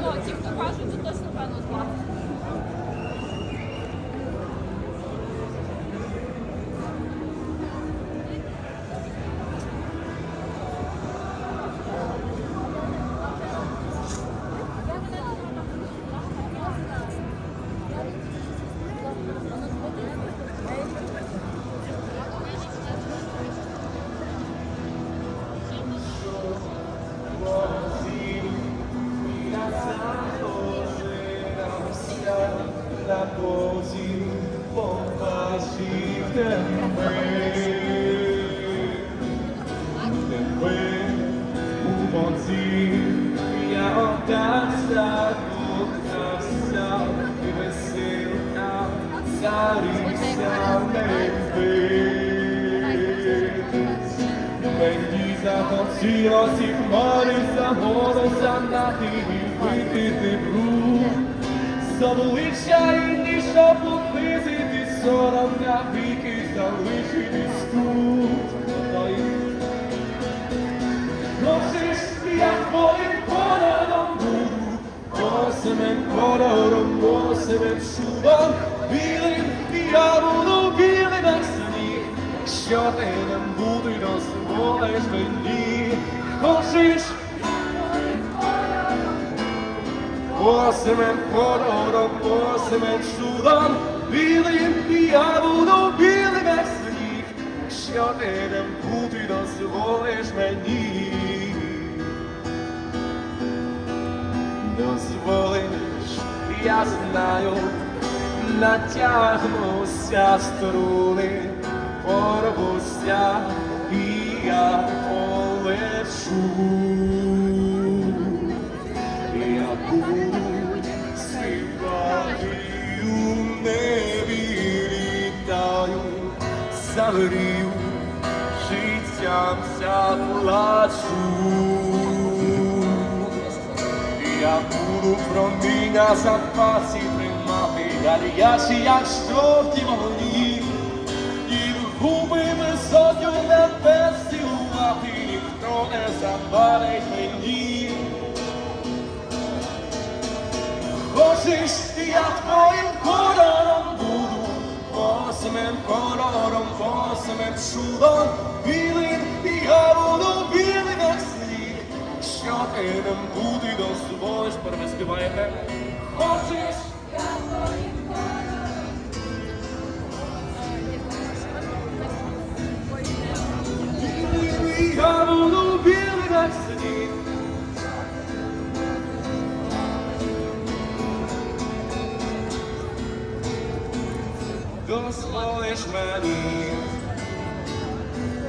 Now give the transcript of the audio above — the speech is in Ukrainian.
Ну, ті, хто кажуть, то точно певно 20. на Бозі, покажіть тебе, тебе у Бозі, я отдався, отдався, і весила, царився небив. Мені захотілося, і на тих, Залича і щоб понизити сором на віки, залишитись тут. Носиш, я твоїм кольором буду, осенем кольором, осенем шубом, білим, і я буду білим, як сніг. Якщо ти не будеш, дозволиш мені, хочеш, Осемен кольором, осемен чудом, білим і я буду білим, як сніг, якщо ти не бути дозволиш мені. Дозволиш, я знаю, натягнуся струни, порвуся, і я загрію, вся плачу, Я буду проміння запасі тримати, гарячі, як жовті вогні, чудом, білим, і я буду білим, як сніг. Що ти не буде, дозволиш, перше співаєте. Хочеш, білим, і я буду білим, як сніг. Дозволиш мені